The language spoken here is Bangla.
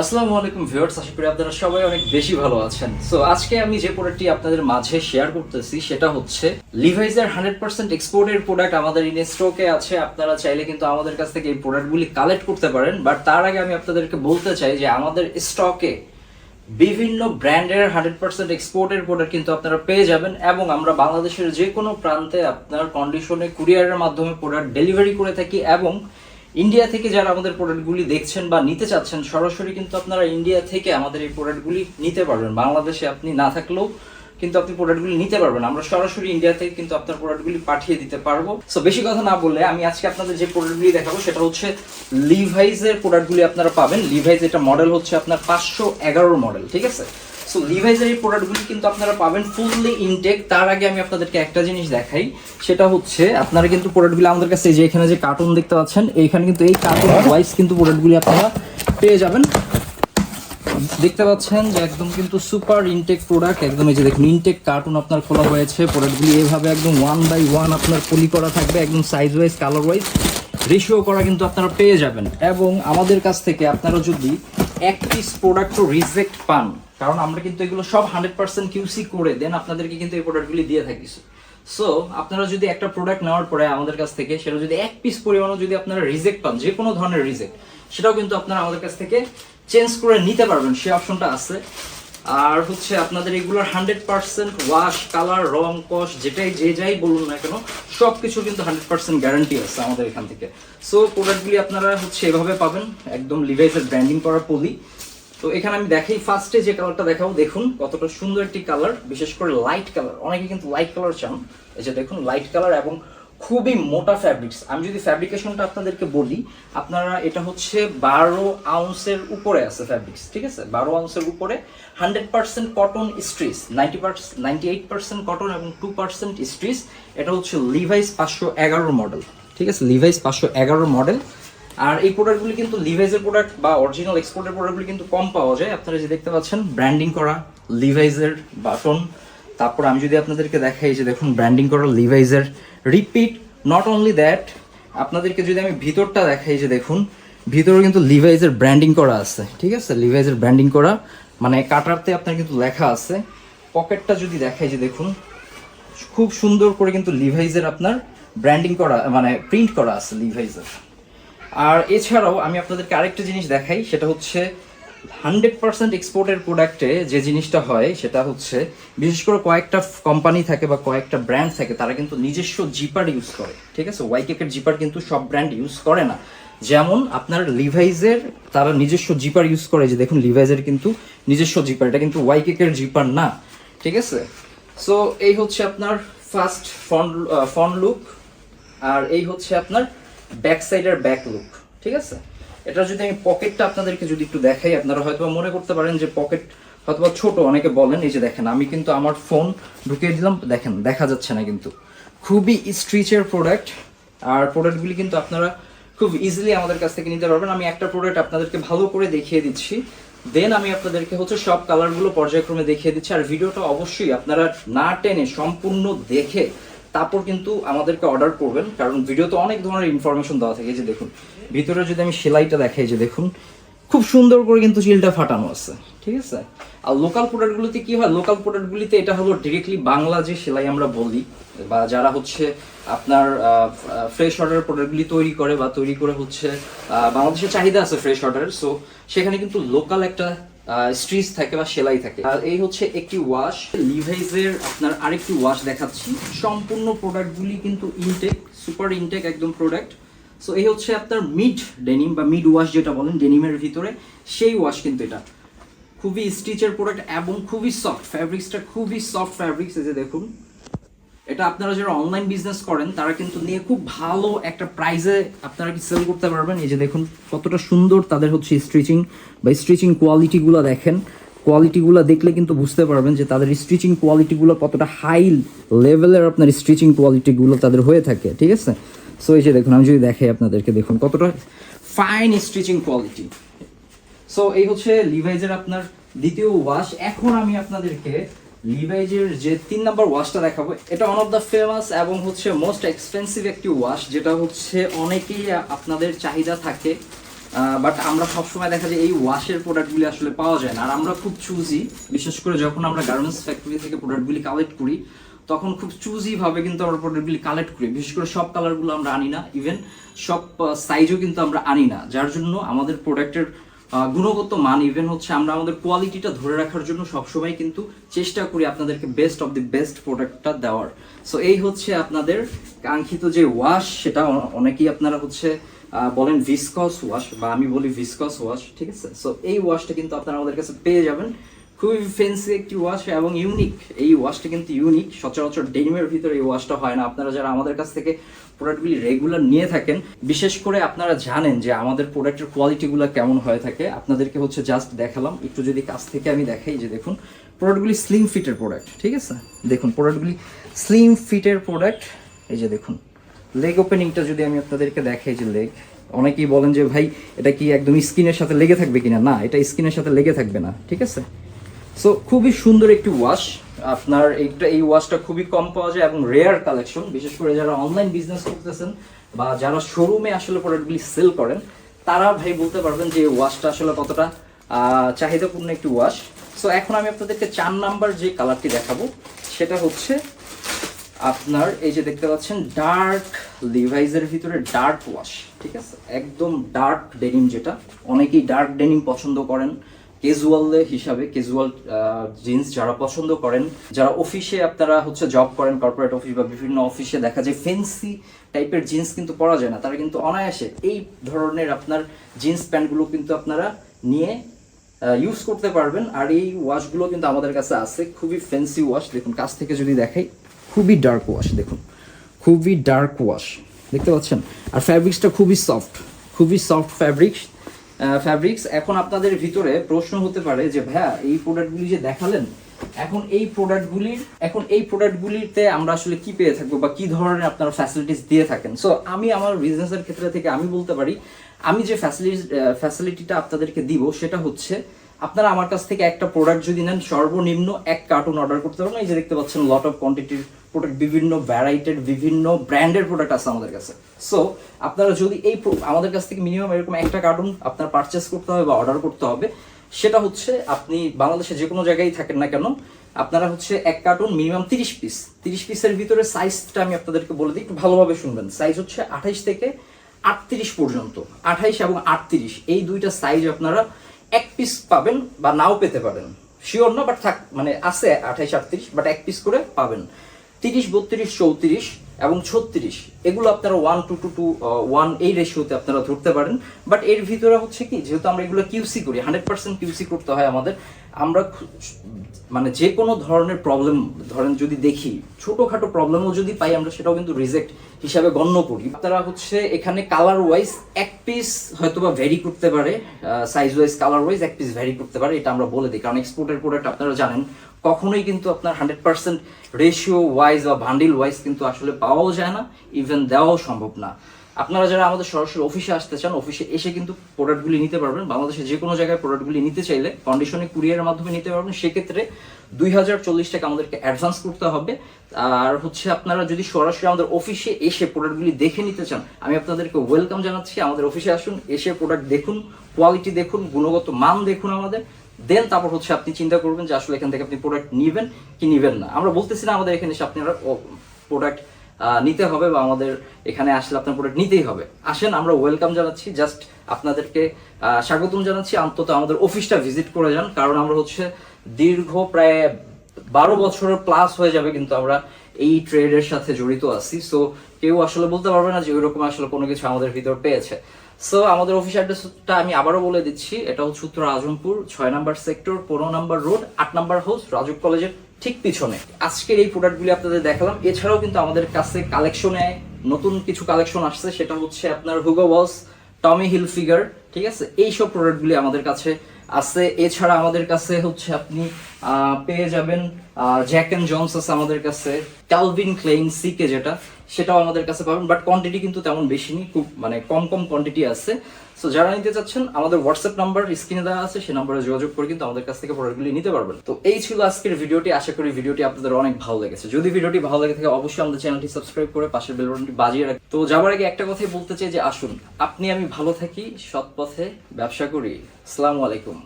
আসসালামু আলাইকুম ভিউয়ার্স, আশা করি আপনারা সবাই অনেক বেশি ভালো আছেন। সো আজকে আমি যে প্রোডাক্টটি আপনাদের মাঝে শেয়ার করতেছি, সেটা হচ্ছে লিভাইজের হান্ড্রেড পার্সেন্ট এক্সপোর্টের প্রোডাক্ট আমাদের ইন স্টকে আছে। আপনারা চাইলে কিন্তু আমাদের কাছ থেকে এই প্রোডাক্টগুলি কালেক্ট করতে পারেন। বাট তার আগে আমি আপনাদেরকে বলতে চাই যে আমাদের স্টকে বিভিন্ন ব্র্যান্ডের হান্ড্রেড পার্সেন্ট এক্সপোর্টের প্রোডাক্ট কিন্তু আপনারা পেয়ে যাবেন এবং আমরা বাংলাদেশের যে কোনো প্রান্তে আপনার কন্ডিশনে কুরিয়ারের মাধ্যমে প্রোডাক্ট ডেলিভারি করে থাকি এবং ইন্ডিয়া থেকে যারা আমাদের প্রোডাক্টগুলি দেখছেন বা নিতে চাচ্ছেন, সরাসরি কিন্তু আপনারা ইন্ডিয়া থেকে আমাদের এই প্রোডাক্টগুলি নিতে পারবেন। বাংলাদেশে আপনি না থাকলেও কিন্তু আপনি প্রোডাক্টগুলি নিতে পারবেন। আমরা সরাসরি ইন্ডিয়া থেকে কিন্তু আপনার প্রোডাক্টগুলি পাঠিয়ে দিতে পারব। সো বেশি কথা না বললে আমি আজকে আপনাদের যে প্রোডাক্টগুলি দেখাবো, সেটা হচ্ছে লিভাইজের প্রোডাক্টগুলি আপনারা পাবেন। লিভাইজ এটা মডেল হচ্ছে আপনার পাঁচশো এগারোর মডেল ঠিক আছে? সো লিভাইজের এই প্রোডাক্টগুলি কিন্তু আপনারা পাবেন ফুললি ইনটেক তার আগে আমি আপনাদেরকে একটা জিনিস দেখাই, সেটা হচ্ছে আপনারা কিন্তু প্রোডাক্টগুলি আমাদের কাছে যে এখানে যে কার্টুন দেখতে পাচ্ছেন, এইখানে কিন্তু এই কার্টুন ওয়াইজ কিন্তু প্রোডাক্টগুলি আপনারা পেয়ে যাবেন। দেখতে পাচ্ছেন যে একদম কিন্তু সুপার ইনটেক প্রোডাক্ট একদম এই যে দেখুন ইনটেক কার্টুন আপনার খোলা হয়েছে প্রোডাক্টগুলি এভাবে একদম ওয়ান বাই ওয়ান আপনার পলি করা থাকবে, একদম size wise colour wise ratio করা কিন্তু আপনারা পেয়ে যাবেন। এবং আমাদের কাছ থেকে আপনারা যদি এক পিস প্রোডাক্টও রিজেক্ট পান। কারণ আমরা কিন্তু এগুলো সব হান্ড্রেড পার্সেন্ট কিউসি করে দেন আপনাদেরকে কিন্তু এই প্রোডাক্টগুলি দিয়ে থাকি। সো আপনারা যদি একটা প্রোডাক্ট নেওয়ার পরে আমাদের কাছ থেকে, সেটা যদি এক পিস পরিমাণও যদি আপনারা রিজেক্ট পান, যে কোনো ধরনের রিজেক্ট সেটাও কিন্তু আপনারা আমাদের কাছ থেকে চেঞ্জ করে নিতে পারবেন। সেই অপশনটা আছে। আর হচ্ছে আপনাদের এগুলোর হান্ড্রেড পার্সেন্ট ওয়াশ কালার রং কস যেটাই, যে যাই বলুন না কেন সব কিছু কিন্তু হান্ড্রেড পার্সেন্ট গ্যারান্টি আছে আমাদের এখান থেকে। সো প্রোডাক্টগুলি আপনারা হচ্ছে এভাবে পাবেন, একদম লিভাইসের ব্র্যান্ডিং করা পলি। তো এখানে আমি দেখাই ফার্স্টে যে কালারটা দেখাবো, দেখুন কতটা সুন্দর একটি কালার বিশেষ করে লাইট কালার অনেকে কিন্তু লাইট কালার চান, এই যে দেখুন লাইট কালার এবং খুবই মোটা ফ্যাব্রিক্স আমি যদি ফ্যাব্রিকেশনটা আপনাদেরকে বলি, আপনারা এটা হচ্ছে বারো আউন্সের উপরে আছে ফ্যাব্রিক্স ঠিক আছে? বারো আউন্সের উপরে hundred percent cotton stretch ninety percent ninety eight percent cotton এবং টু পার্সেন্ট স্ট্রিস এটা হচ্ছে লিভাইস পাঁচশো এগারোর মডেল ঠিক আছে? লিভাইস পাঁচশো এগারোর মডেল আর এই প্রোডাক্টগুলি কিন্তু লিভাইজের প্রোডাক্ট বা অরিজিনাল এক্সপোর্টের প্রোডাক্টগুলি কিন্তু কম পাওয়া যায়। আপনারা যে দেখতে পাচ্ছেন ব্র্যান্ডিং করা লিভাইজের বাটন। তারপর আমি যদি আপনাদেরকে দেখাই যে দেখুন ব্র্যান্ডিং করা লিভাইজের রিপিট নট অনলি দ্যাট আপনাদেরকে যদি আমি ভিতরটা দেখাই যে দেখুন ভিতরে কিন্তু লিভাইজের ব্র্যান্ডিং করা আছে, ঠিক আছে? লিভাইজের ব্র্যান্ডিং করা মানে কাটারতে আপনার কিন্তু লেখা আছে। পকেটটা যদি দেখাই যে দেখুন, খুব সুন্দর করে কিন্তু লিভাইজের আপনার ব্র্যান্ডিং করা মানে প্রিন্ট করা আছে লিভাইজের আর এছাড়াও আমি আপনাদেরকে আরেকটা জিনিস দেখাই, সেটা হচ্ছে হান্ড্রেড পার্সেন্ট এক্সপোর্টের প্রোডাক্টে যে জিনিসটা হয়, সেটা হচ্ছে বিশেষ করে কয়েকটা কোম্পানি থাকে বা কয়েকটা ব্র্যান্ড থাকে, তারা কিন্তু নিজস্ব জিপার ইউজ করে, ঠিক আছে? ওয়াইকেকের জিপার কিন্তু সব ব্র্যান্ড ইউজ করে না। যেমন আপনার লিভাইজের তারা নিজস্ব জিপার ইউজ করে যে দেখুন লিভাইজের কিন্তু নিজস্ব জিপার, এটা কিন্তু ওয়াইকেকের জিপার না, ঠিক আছে? সো এই হচ্ছে আপনার ফার্স্ট ফন্ট ফন্ট লুক আর এই হচ্ছে আপনার ব্যাক সাইডের ব্যাক লুক ঠিক আছে? এটা যদি আমি পকেটটা আপনাদেরকে যদি একটু দেখাই, আপনারা হয়তো মনে করতে পারেন যে পকেট হয়তো ছোট, অনেকে বলেন, এই যে দেখেন, আমি কিন্তু আমার ফোন ঢুকিয়ে দিলাম, দেখেন, দেখা যাচ্ছে না কিন্তু। খুবই স্ট্রিচের প্রোডাক্ট আর প্রোডাক্টগুলি কিন্তু আপনারা খুব ইজিলি আমাদের কাছ থেকে নিতে পারবেন। আমি একটা প্রোডাক্ট আপনাদেরকে ভালো করে দেখিয়ে দিচ্ছি। দেন আমি আপনাদেরকে হচ্ছে সব কালারগুলো পর্যায়ক্রমে দেখিয়ে দিচ্ছি, আর ভিডিওটা অবশ্যই আপনারা না টেনে সম্পূর্ণ দেখে তারপর কিন্তু আমাদেরকে অর্ডার করবেন, কারণ ভিডিওতে অনেক ধরনের ইনফরমেশন দেওয়া থাকে। যে দেখুন ভিতরে যদি আমি সেলাইটা দেখাই যে দেখুন, খুব সুন্দর করে কিন্তু চিলটা ফাটানো আছে, ঠিক আছে? আর লোকাল প্রোডাক্টগুলোতে কি হয়? লোকাল প্রোডাক্টগুলিতে এটা হলো ডিরেক্টলি বাংলা যে সেলাই আমরা বলি, বা যারা হচ্ছে আপনার ফ্রেশ অর্ডার প্রোডাক্টগুলি তৈরি করে, বা তৈরি করে হচ্ছে বাংলাদেশের চাহিদা আছে ফ্রেশ অর্ডার সো সেখানে কিন্তু লোকাল একটা স্ট্রিচ থাকে বা সেলাই থাকে। আর এই হচ্ছে একটি ওয়াশ লিভাইজের আপনার আরেকটি ওয়াশ দেখাচ্ছি। সম্পূর্ণ প্রোডাক্টগুলি কিন্তু ইনটেক সুপার ইনটেক একদম প্রোডাক্ট সো এই হচ্ছে আপনার মিড ডেনিম বা মিড ওয়াশ যেটা বলেন ডেনিমের ভিতরে, সেই ওয়াশ কিন্তু এটা। খুবই স্টিচের প্রোডাক্ট এবং খুবই সফট ফ্যাব্রিক্সটা খুবই সফট ফ্যাব্রিক্স এই যে দেখুন। এটা আপনারা যারা অনলাইন বিজনেস করেন, তারা কিন্তু নিয়ে খুব ভালো একটা প্রাইজে আপনারা কি সেল করতে পারবেন। এই যে দেখুন, কতটা সুন্দর তাদের হচ্ছে স্টিচিং বা স্টিচিং কোয়ালিটিগুলো দেখেন। কোয়ালিটিগুলো দেখলে কিন্তু বুঝতে পারবেন যে তাদের স্টিচিং কোয়ালিটিগুলো কতটা হাই লেভেলের আপনার স্টিচিং কোয়ালিটিগুলো তাদের হয়ে থাকে, ঠিক আছে? সো এই যে দেখুন, আমি যদি দেখাই আপনাদেরকে, দেখুন কতটা ফাইন স্টিচিং কোয়ালিটি সো এই হচ্ছে লিভাইজের আপনার দ্বিতীয় ওয়াশ এখন আমি আপনাদেরকে লিভাইজের যে তিন নাম্বার ওয়াশটা দেখাবো, এটা ওয়ান অফ দ্য ফেমাস এবং হচ্ছে মোস্ট এক্সপেন্সিভ একটি ওয়াশ যেটা হচ্ছে অনেকেই আপনাদের চাহিদা থাকে। বাট আমরা সবসময় দেখা যায় এই ওয়াশের প্রোডাক্টগুলি আসলে পাওয়া যায় না। আর আমরা খুব চুজি বিশেষ করে যখন আমরা গার্মেন্টস ফ্যাক্টরি থেকে প্রোডাক্টগুলি কালেক্ট করি তখন খুব চুজি ভাবে কিন্তু আমরা প্রোডাক্টগুলি কালেক্ট করি। বিশেষ করে সব কালারগুলো আমরা আনি না ইভেন সব সাইজও কিন্তু আমরা আনি না। যার জন্য আমাদের প্রোডাক্টের গুণগত মান ইভেন হচ্ছে আমরা আমাদের কোয়ালিটিটা ধরে রাখার জন্য সবসময় কিন্তু চেষ্টা করি আপনাদেরকে বেস্ট অফ দি বেস্ট প্রোডাক্টটা দেওয়ার। সো এই হচ্ছে আপনাদের কাঙ্ক্ষিত যে ওয়াশ সেটা অনেকেই আপনারা হচ্ছে বলেন ভিসকস ওয়াশ বা আমি বলি ভিসকস ওয়াশ ঠিক আছে? সো এই ওয়াশটা কিন্তু আপনারা আমাদের কাছে পেয়ে যাবেন। খুবই ফেন্সি একটি ওয়াশ এবং ইউনিক এই ওয়াশটা কিন্তু ইউনিক সচরাচর ডেনিমের ভিতরে এই ওয়াশটা হয় না। আপনারা যারা আমাদের কাছ থেকে প্রোডাক্টগুলি রেগুলার নিয়ে থাকেন, বিশেষ করে আপনারা জানেন যে আমাদের প্রোডাক্টের কোয়ালিটিগুলো কেমন হয়ে থাকে, আপনাদেরকে হচ্ছে জাস্ট দেখালাম। একটু যদি কাছ থেকে আমি দেখাই যে দেখুন প্রোডাক্টগুলি স্লিম ফিটের প্রোডাক্ট ঠিক আছে? দেখুন প্রোডাক্টগুলি স্লিম ফিটের প্রোডাক্ট এই যে দেখুন লেগ ওপেনিংটা যদি আমি আপনাদেরকে দেখাই যে লেগ অনেকেই বলেন যে ভাই, এটা কি একদম স্কিনের সাথে লেগে থাকবে কিনা? না, এটা স্কিনের সাথে লেগে থাকবে না, ঠিক আছে? সো খুবই সুন্দর একটি ওয়াশ আপনার এইটা, এই ওয়াশটা খুবই কম পাওয়া যায় এবং রেয়ার কালেকশন বিশেষ করে যারা অনলাইন বিজনেস করতেছেন বা যারা শোরুমে আসলে প্রোডাক্টগুলি সেল করেন, তারা ভাই বলতে পারবেন যে ওয়াশটা আসলে কতটা চাহিদাপূর্ণ একটি ওয়াশ সো এখন আমি আপনাদেরকে চার নাম্বার যে কালারটি দেখাবো, সেটা হচ্ছে আপনার এই যে দেখতে পাচ্ছেন ডার্ক লিভাইজের ভিতরে ডার্ক ওয়াশ ঠিক আছে? একদম ডার্ক ডেনিম যেটা। অনেকেই ডার্ক ডেনিম পছন্দ করেন। ক্যাজুয়াল হিসাবে ক্যাজুয়াল জিন্স যারা পছন্দ করেন, যারা অফিসে আপনারা হচ্ছে জব করেন কর্পোরেট অফিস বা বিভিন্ন অফিসে দেখা যায় ফেন্সি টাইপের জিন্স কিন্তু পরা যায় না, তারা কিন্তু অনায়াসে এই ধরনের আপনার জিন্স প্যান্টগুলো কিন্তু আপনারা নিয়ে ইউজ করতে পারবেন। আর এই ওয়াশগুলো কিন্তু আমাদের কাছে আছে, খুবই ফ্যান্সি ওয়াশ দেখুন, কাছ থেকে যদি দেখাই, খুবই ডার্ক ওয়াশ দেখুন। খুবই ডার্ক ওয়াশ দেখতে পাচ্ছেন? আর ফ্যাব্রিক্সটা খুবই সফট খুবই সফট ফ্যাব্রিক্স ফ্যাব্রিক্স এখন আপনাদের ভিতরে প্রশ্ন হতে পারে যে, ভাইয়া, এই প্রোডাক্টগুলি যে দেখালেন, এখন এই প্রোডাক্টগুলির এখন এই প্রোডাক্টগুলিতে আমরা আসলে কি পেয়ে থাকব বা কি ধরনের আপনারা ফ্যাসিলিটিস দিয়ে থাকেন? সো আমি আমার বিজনেসের ক্ষেত্রে থেকে আমি বলতে পারি, আমি যে ফ্যাসিলিটি ফ্যাসিলিটিটা আপনাদেরকে দিব সেটা হচ্ছে, আপনারা আমার কাছ থেকে একটা প্রোডাক্ট যদি নেন, সর্বনিম্ন এক কার্টুন অর্ডার করতে পারবেন। এই যে দেখতে পাচ্ছেন লট অফ কোয়ান্টিটির প্রোডাক্ট বিভিন্ন ভ্যারাইটেড বিভিন্ন ব্র্যান্ডের প্রোডাক্ট আছে আমাদের কাছে। সো আপনারা যদি এই আমাদের কাছ থেকে মিনিমাম এরকম একটা কার্টুন আপনার পারচেস করতে হবে বা অর্ডার করতে হবে, সেটা হচ্ছে আপনি বাংলাদেশে যে কোনো জায়গায় থাকেন না কেন, আপনারা হচ্ছে এক কার্টুন মিনিমাম তিরিশ পিস তিরিশ পিসের ভিতরে সাইজটা আমি আপনাদেরকে বলে দিই, একটু ভালোভাবে শুনবেন। সাইজ হচ্ছে আঠাইশ থেকে আটত্রিশ পর্যন্ত। আঠাইশ এবং আটত্রিশ, এই দুইটা সাইজ আপনারা এক পিস পাবেন বা নাও পেতে পারেন। শিওর না বাট থাক মানে আছে আঠাইশ, আটত্রিশ বাট এক পিস করে পাবেন। তিরিশ, বত্রিশ, চৌত্রিশ এবং ছত্রিশ। এগুলো আপনারা one two two two one এই রেশিওতে আপনারা ধরতে পারেন। বাট এর ভিতরে হচ্ছে কি, যেহেতু আমরা এগুলো কিউসি করি হান্ড্রেড পার্সেন্ট কিউসি করতে হয় আমাদের, আমরা মানে যে কোনো ধরনের প্রবলেম ধরেন যদি দেখি, ছোটোখাটো প্রবলেমও যদি পাই, আমরা সেটাও কিন্তু রিজেক্ট হিসাবে গণ্য করি। আপনারা হচ্ছে এখানে কালার ওয়াইজ এক পিস হয়তো বা ভ্যারি করতে পারে সাইজ ওয়াইজ কালার ওয়াইজ এক পিস ভ্যারি করতে পারে, এটা আমরা বলে দিই। কারণ এক্সপোর্টের প্রোডাক্ট আপনারা জানেন কখনোই কিন্তু আপনার হান্ড্রেড পার্সেন্ট রেশিও ওয়াইজ বা ভান্ডিল ওয়াইজ কিন্তু আসলে পাওয়াও যায় না ইভেন দেওয়াও সম্ভব না। আপনারা যারা আমাদের সরাসরি অফিসে আসতে চান অফিসে এসে কিন্তু প্রোডাক্টগুলি নিতে পারবেন। বাংলাদেশে যে কোনো জায়গায় প্রোডাক্টগুলি নিতে চাইলে কন্ডিশনে কুরিয়ারের মাধ্যমে নিতে পারবেন। সেক্ষেত্রে দুই হাজার চল্লিশ টাকা আমাদেরকে অ্যাডভান্স করতে হবে। আর হচ্ছে আপনারা যদি সরাসরি আমাদের অফিসে এসে প্রোডাক্টগুলি দেখে নিতে চান, আমি আপনাদেরকে ওয়েলকাম জানাচ্ছি। আমাদের অফিসে আসুন, এসে প্রোডাক্ট দেখুন কোয়ালিটি দেখুন, গুণগত মান দেখুন আমাদের। দেন তারপর হচ্ছে আপনি চিন্তা করবেন যে আসলে এখান থেকে আপনি প্রোডাক্ট নিবেন কি নিবেন না। আমরা বলতেছি না আমাদের এখানে এসে আপনারা প্রোডাক্ট নিতে হবে বা আমাদের এখানে আসলে আপনার প্রোডাক্ট নিতেই হবে। আসেন, আমরা ওয়েলকাম জানাচ্ছি। জাস্ট আপনাদেরকে স্বাগতম জানাচ্ছি। অন্তত আমাদের অফিসটা ভিজিট করে যান। কারণ আমরা হচ্ছে দীর্ঘ প্রায় বারো বছরের প্লাস হয়ে যাবে কিন্তু আমরা এই ট্রেডের সাথে জড়িত আছি। সো কেউ আসলে বলতে পারবে না যে ওইরকম আসলে কোনো কিছু আমাদের ভিতর পেয়েছে। সো আমাদের অফিস অ্যাড্রেসটা আমি আবারও বলে দিচ্ছি। এটা হচ্ছে উত্তর আজমপুর, ছয় নাম্বার সেক্টর পনেরো নাম্বার রোড আট নাম্বার হাউস রাজক কলেজের ঠিক পিছনে। আজকের এই প্রোডাক্টগুলি আপনাদের দেখালাম। এছাড়াও কিন্তু আমাদের কাছে কালেকশনে নতুন কিছু কালেকশন আসছে। সেটা হচ্ছে আপনার Hugo Boss Tommy hill figure ঠিক আছে? এইসব প্রোডাক্টগুলি আমাদের কাছে আছে। এছাড়া আমাদের কাছে হচ্ছে আপনি পেয়ে যাবেন জ্যাক অ্যান্ড জনস আছে আমাদের কাছে। ক্যালভিন ক্লেইন সিকে যেটা। সেটাও আমাদের কাছে পাবেন বাট কোয়ান্টিটি কিন্তু তেমন বেশি নেই, খুব মানে কম কম কোয়ান্টিটি আছে। সো যারা নিতে চাচ্ছেন, আমাদের হোয়াটসঅ্যাপ নাম্বার স্ক্রিনে দেওয়া আছে সেই নাম্বারে যোগাযোগ করে কিন্তু আমাদের কাছ থেকে প্রোডাক্টগুলি নিতে পারবেন। তো এই ছিল আজকের ভিডিওটি, আশা করি ভিডিওটি আপনাদের অনেক ভালো লেগেছে। যদি ভিডিওটি ভালো লেগে থাকে, অবশ্যই আমাদের চ্যানেলটি সাবস্ক্রাইব করে পাশের বেল বাটনটি বাজিয়ে রাখ তো যাবার আগে একটা কথাই বলতে চাই যে, আসুন, আপনি আমি ভালো থাকি, সৎ পথে ব্যবসা করি। আসসালামু আলাইকুম।